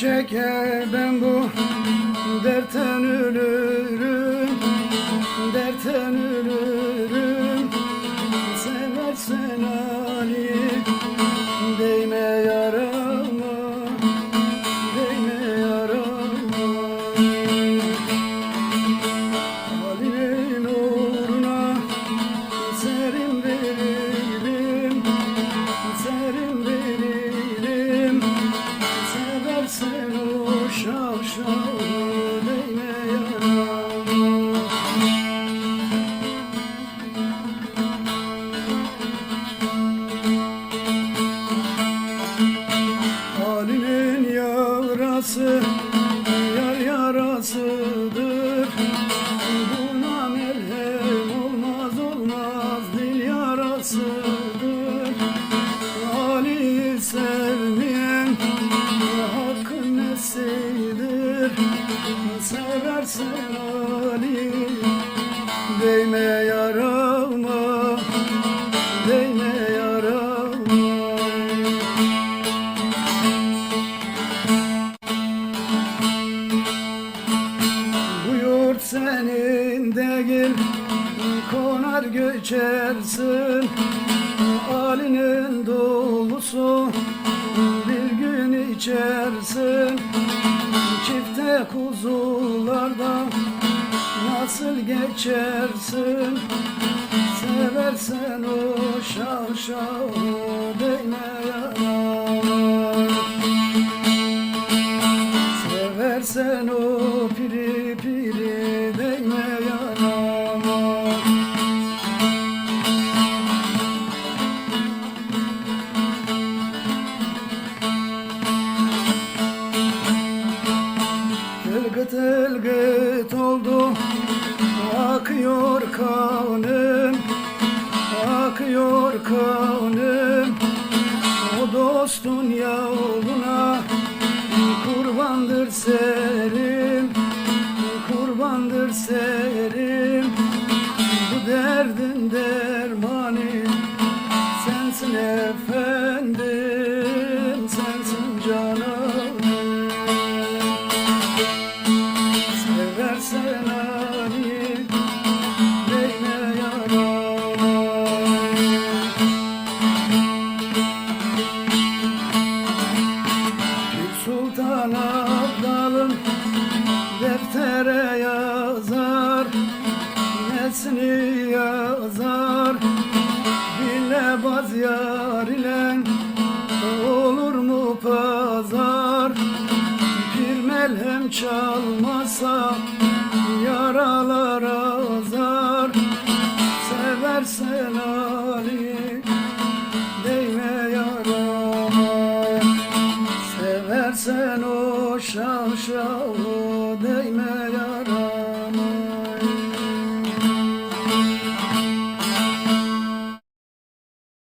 çeke ben bu dertten ölürüm Dertten ölürüm. Seversen Ali Değme yarama Değme yarama. Ali'nin uğruna Serim veririm Serim veririm control. Seversen Ali değme yarama Değme yarama. Bu yurt senin değil Konar göçersin. Alinin dolusu Bir gün içersin Çifte kuzularda Nasıl geçersin? Seversen o şavşağı Değme yanar Seversen o piri Akıyor kanım. O dostun yoluna Kurbandır serim Nesini yazar Dile baz yar ile. Olur mu pazar? Bir melhem çalmasa yaralar azar. Seversen Ali değme yarama Seversen o şavşağı